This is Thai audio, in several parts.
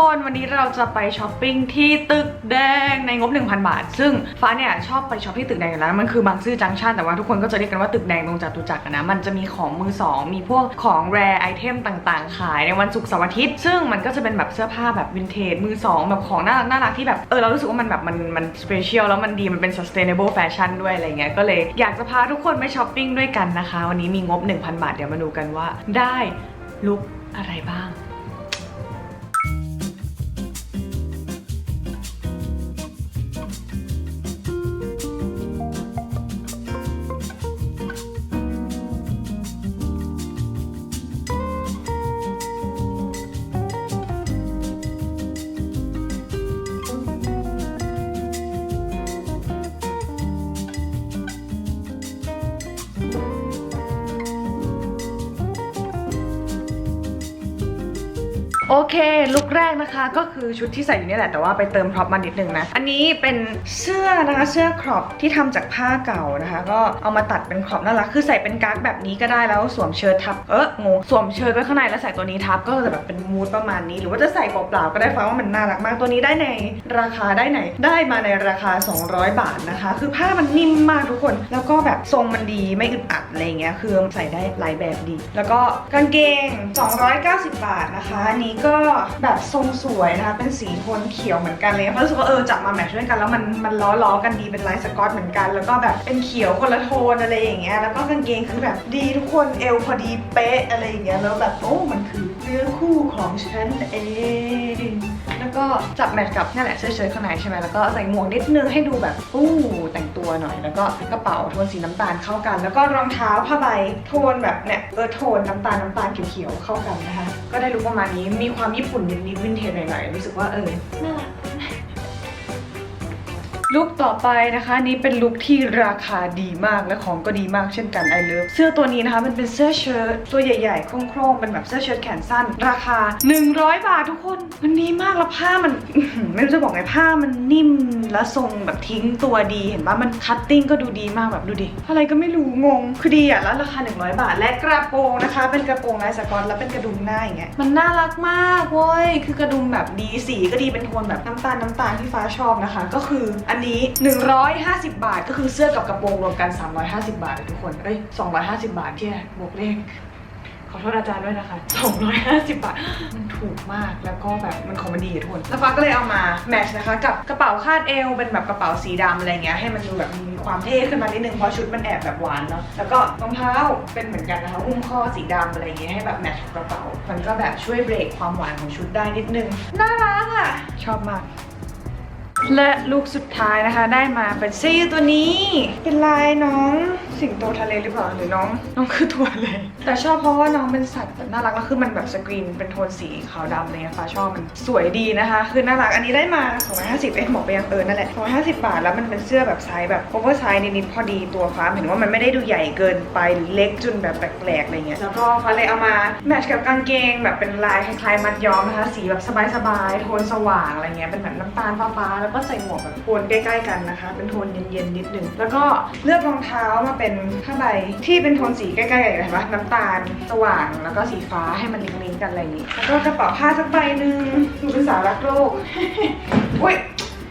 คนวันนี้เราจะไปช้อปปิ้งที่ตึกแดงในงบ 1,000 บาท ซึ่งฟ้าเนี่ยชอบไปช็อปที่ตึกแดงอยู่แล้วมันคือบางซื่อจังชันแต่ว่าทุกคนก็จะเรียกกันว่าตึกแดงตรงจตุจักรนะมันจะมีของมือสองมีพวกของแรไอเทมต่างๆ ขายในวันศุกร์เสาร์อาทิตย์ซึ่งมันก็จะเป็นแบบเสื้อผ้าแบบวินเทจมือสองแบบของน่ารักน่ารักที่แบบเออเรารู้สึกว่ามันแบบมันมันสเปเชียลแล้วมันดีมันเป็น sustainable fashion ด้วยอะไรเงี้ยก็เลยอยากจะพาทุกคนไปช้อปปิ้งด้วยกันนะคะ วันนี้มีงบ 1,000 บาทเดี๋ยวมาดูกันว่าได้ลุคอะไรบ้าง โอเค ลุคแรกนะคะก็คือชุดที่ใส่อยู่นี่แหละ แต่ว่าไปเติมพร็อพมานิดนึงนะ อันนี้เป็นเสื้อนะคะ เสื้อครอปที่ทำจากผ้าเก่านะคะ ก็เอามาตัดเป็นครอปน่ารัก คือใส่เป็นกั๊กแบบนี้ก็ได้แล้วสวมเชิ้ตทับ เอองง สวมเชิ้ตไว้ข้างในแล้วใส่ตัวนี้ทับ ก็จะแบบเป็นมูดประมาณนี้ หรือว่าจะใส่เปล่าๆก็ได้ฟังว่ามันน่ารักมาก ตัวนี้ได้ในราคาได้ไหน ได้มาในราคา 200 บาทนะคะ คือผ้ามันนิ่มมากทุกคน แล้วก็แบบทรงมันดี ไม่อึดอัดอะไรเงี้ย คือใส่ได้หลายแบบดี แล้วก็กางเกง 290 บาทนะคะ อันนี้ก็แบบทรงสวยนะคะ เป็นสีโทนเขียวเหมือนกันเลยเพราะรู้สึกว่าเออจับมาแมทช์ด้วยกันแล้วมันมันล้อล้อๆกันดีเป็นลายสกอตเหมือนกัน แล้วก็แบบเป็นเขียวคนละโทนอะไรอย่างเงี้ยแล้วก็กางเกงคือแบบดีทุกคนเอวพอดีเป๊ะอะไรอย่างเงี้ยแล้วแบบโอ้มันคือเนื้อคู่ของฉันเอง แล้วก็จับแมทกับนี่นแหละเสื้อเชิ้ตข้างในใช่ไหมแล้วก็ใส่หมวกนิดนึงให้ดูแบบอู้แต่งตัวหน่อย แล้วก็กระเป๋าโทนสีน้ำตาลเข้ากัน แล้วก็รองเท้าผ้าใบโทนแบบเนี่ยเออโทนน้ำตาลน้ำตาลเขียวๆเข้ากันนะคะ ก็ได้รู้ประมาณนี้มีความญี่ปุ่นนิดๆวินเทจหน่อยๆรู้สึกว่าเออน่ารัก ลุคต่อไปนะคะนี้เป็นลุคที่ราคาดีมากและของก็ดีมากเช่นกันไอเลิฟเสื้อตัวนี้นะคะมันเป็นเสื้อเชิ้ตตัวใหญ่ๆโคร่งๆเป็นแบบเสื้อเชิ้ตแขนสั้น ราคา 100 บาททุกคนมันดีมากแล้วผ้ามันไม่รู้จะบอกไงผ้ามันนิ่มและทรงแบบทิ้งตัวดีเห็นปะมันคัตติ้งก็ดูดีมากแบบดูดิอะไรก็ไม่รู้งงคือดีอะแล้วราคา 100 บาท และกระโปรงนะคะ เป็นกระโปรงลายสกอตแล้วเป็นกระดุมหน้าอย่างเงี้ยมันน่ารักมากเว้ยคือกระดุมแบบดีสีก็ดีเป็นโทนแบบน้ำตาลน้ำตาลที่ฟ้าชอบนะคะ ก็คืออันนี้ 150 บาทก็คือเสื้อกับกระโปรงรวมกัน 350 บาทเลยทุกคน เอ้ย 250 บาทที่บวกเลขขอโทษอาจารย์ด้วยนะคะ 250 บาท มันถูกมาก แล้วก็แบบมันของมันดีทุกคนแล้วฟ้าก็เลยเอามาแมทช์นะคะ กับกระเป๋าคาดเอว เป็นแบบกระเป๋าสีดำอะไรเงี้ย ให้มันดูแบบมีความเท่ขึ้นมานิดนึง เพราะชุดมันแอบแบบหวานเนาะ แล้วก็รองเท้าเป็นเหมือนกันนะคะ หุ้มข้อสีดำอะไรเงี้ยให้แบบแมทช์กับกระเป๋า มันก็แบบช่วยเบรกความหวานของชุดได้นิดนึง น่ารักอะ ชอบมาก และลูกสุดท้ายนะคะได้มาเป็นเสื้อตัวนี้ เป็นลายน้องสิงโตทะเลหรือเปล่าหรือน้อง น้องคือตัวอะไรแต่ชอบเพราะว่าน้องเป็นสัตว์แบบน่ารักแล้วคือมันแบบสกรีนเป็นโทนสีขาวดำอะไรเลยฟ้าชอบมันสวยดีนะคะ คือน่ารักอันนี้ได้มา250เอ๊ะบอกไปยังเออนั่นแหละ250 บาทแล้วมันเป็นเสื้อแบบไซส์แบบโอเวอร์ไซส์นิดๆพอดีตัวฟ้าเห็นว่ามันไม่ได้ดูใหญ่เกินไปหรือเล็กจนแบบแปลกๆอะไรเงี้ยแล้วก็ฟ้าเลยเอามาแมทช์กับกางเกงแบบเป็นลายคล้ายๆมัดย้อมนะคะสีแบบสบายๆโทนสว่างอะไรเงี้ยเป็นแบบน้ำตาลฟ้าๆแล้วก็ใส่หมวกแบบโทนใกล้ ๆ กันนะคะ เป็นโทนเย็นๆนิดนึงแล้วก็เลือกรองเท้ามาเป็นผ้าใบที่เป็นโทนสีใกล้ๆกันเห็นปะน้ำตาลสว่างแล้วก็สีฟ้าให้มันลิงก์กันอะไรอย่างงี้ แล้วก็กระเป๋าผ้าสักใบหนึ่งดูเป็นสาวรักโลกอุ้ย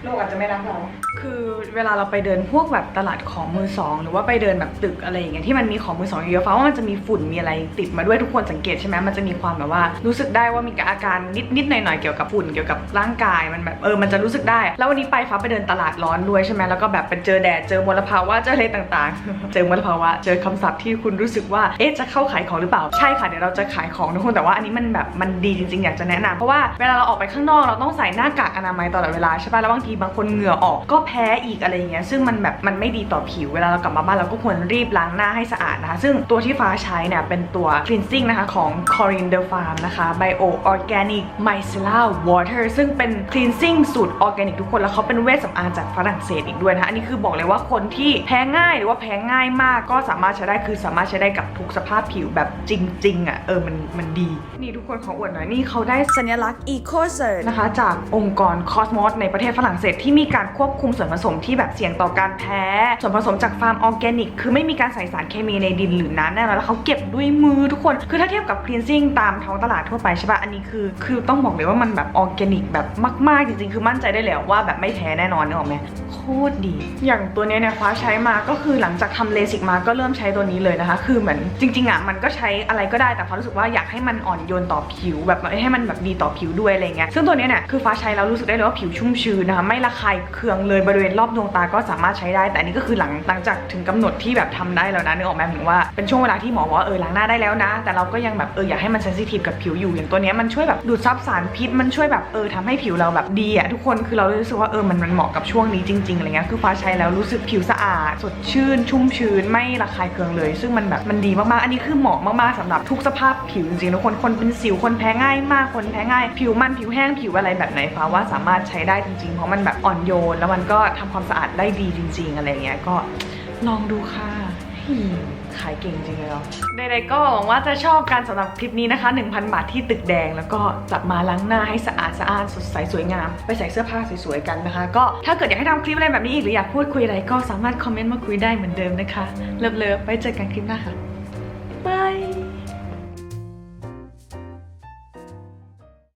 โลกอาจจะไม่รักเรา คือเวลาเราไปเดินพวกแบบตลาดของมือสอง หรือว่าไปเดินแบบตึกอะไรอย่างเงี้ยที่มันมีของมือสองเยอะๆฟ้าว่ามันจะมีฝุ่นมีอะไรติดมาด้วยทุกคนสังเกตใช่ไหมมันจะมีความแบบว่ารู้สึกได้ว่ามีอาการนิดๆหน่อยๆเกี่ยวกับฝุ่นเกี่ยวกับร่างกายมันแบบเออมันจะรู้สึกได้ แล้ววันนี้ไปฟ้าไปเดินตลาดร้อนด้วยใช่ไหมแล้วก็แบบไปเจอแดดเจอมลภาวะเจออะไรต่างๆ เจอมลภาวะเจอคำศัพท์ที่คุณรู้สึกว่าเอ๊ะจะเข้าขายของหรือเปล่าใช่ค่ะเดี๋ยวเราจะขายของทุกคนแต่ว่าอันนี้มันแบบมันดีจริงๆอยากจะแนะนำเพราะว่าเวลาเราออกไปข้างนอกเราต้องใส่หน้ากากอนามัยตลอดเวลาใช่ป่ะแล้วบางทีบางคนเหงื่อออกก็แแพ้อีกอะไรอย่างเงี้ยซึ่งมันแบบมันไม่ดีต่อผิวเวลาเรากลับมาบ้านเราก็ควรรีบล้างหน้าให้สะอาดนะคะ ซึ่งตัวที่ฟ้าใช้เนี่ยเป็นตัว cleansing นะคะของ Corin de Farm นะคะ Bio Organic Micellar Water ซึ่งเป็น cleansing สูตรออร์แกนิกทุกคนแล้วเขาเป็นเวชสำอางจากฝรั่งเศสอีกด้วยนะคะอันนี้คือบอกเลยว่าคนที่แพ้ง่ายหรือว่าแพ้ง่ายมากก็สามารถใช้ได้คือสามารถใช้ได้กับทุกสภาพผิวแบบจริงๆอะเออมันมันดี นี่ทุกคนขออวดหน่อยนี่เขาได้สัญลักษณ์ Eco Cert นะคะจากองค์กร Cosmos ในประเทศฝรั่งเศสที่มีการควบคุมส่วนผสมที่แบบเสี่ยงต่อการแพ้ ส่วนผสมจากฟาร์มออร์แกนิก คือไม่มีการใส่สารเคมีในดินหรือน้ำแน่นอนแล้วเขาเก็บด้วยมือทุกคน คือถ้าเทียบกับคลีนซิ่งตามท้องตลาดทั่วไปใช่ปะอันนี้คือ คือต้องบอกเลยว่ามันแบบออร์แกนิกแบบมากๆจริงๆ คือมั่นใจได้แล้วว่าแบบไม่แพ้แน่นอนนึกออกไหมโคตรดี อย่างตัวนี้เนี่ยฟ้าใช้มาก็คือหลังจากทำเลสิกมาก็เริ่มใช้ตัวนี้เลยนะคะ คือเหมือนจริงๆอะมันก็ใช้อะไรก็ได้แต่ฟ้ารู้สึกว่าอยากให้มันอ่อนโยนต่อผิวแบบให้มันแบบดีต่อผิวด้วยอะไรเงี้ยซึ่งตัวนี้เนี่ยคือฟ้าใช้แล้วรู้สึกได้เลยว่าผิวชุ่มชื้นนะคะไม่ระคายเคืองเลยบริเวณรอบดวงตาก็สามารถใช้ได้ แต่อันนี้ก็คือหลังหลังจากถึงกำหนดที่แบบทำได้แล้วนะนึกออกไหมถึงว่าเป็นช่วงเวลาที่หมอบอกว่าเออล้างหน้าได้แล้วนะ แต่เราก็ยังแบบเอออยากให้มันเซนซิทีฟกับผิวอยู่อย่างตัวนี้มันช่วยแบบดูดซับสารพิษมันช่วยแบบเออทำให้ผิวเราแบบดีอะทุกคนคือเรารู้สึกว่าเออมันมันเหมาะกับช่วงนี้จริงๆอะไรเงี้ยคือฟ้าใช้แล้วรู้สึกผิวสะอาด สดชื่น ชุ่มชื้นไม่ระคายเคืองเลย ซึ่งมันแบบมันดีมากๆอันนี้คือเหมาะมากๆสำหรับทุกสภาพผิวจริงๆทุกคนคนเป็นสิวคนแพ้ง่ายมากคนแพ้ง่าย ผิวมันผิวแห้งผิวอะไรแบบไหนฟ้าว่าสามารถใช้ได้จริงๆเพราะมันแบบอ่อนโยนแล้วมันก็ทำความสะอาดได้ดีจริง ๆ อะไรเงี้ยก็ลองดูค่ะขายเก่งจริงเลยเนาะใดๆก็หวังว่าจะชอบกันสำหรับคลิปนี้นะคะ 1,000 บาทที่ตึกแดง แล้วก็จับมาล้างหน้าให้สะอาดสะอาดสดใสสวยงาม ไปใส่เสื้อผ้าสวยๆกันนะคะ ก็ถ้าเกิดอยากให้ทำคลิปอะไรแบบนี้อีกหรืออยากพูดคุยอะไรก็สามารถคอมเมนต์มาคุยได้เหมือนเดิมนะคะ เลิฟๆไว้เจอกันคลิปหน้าค่ะ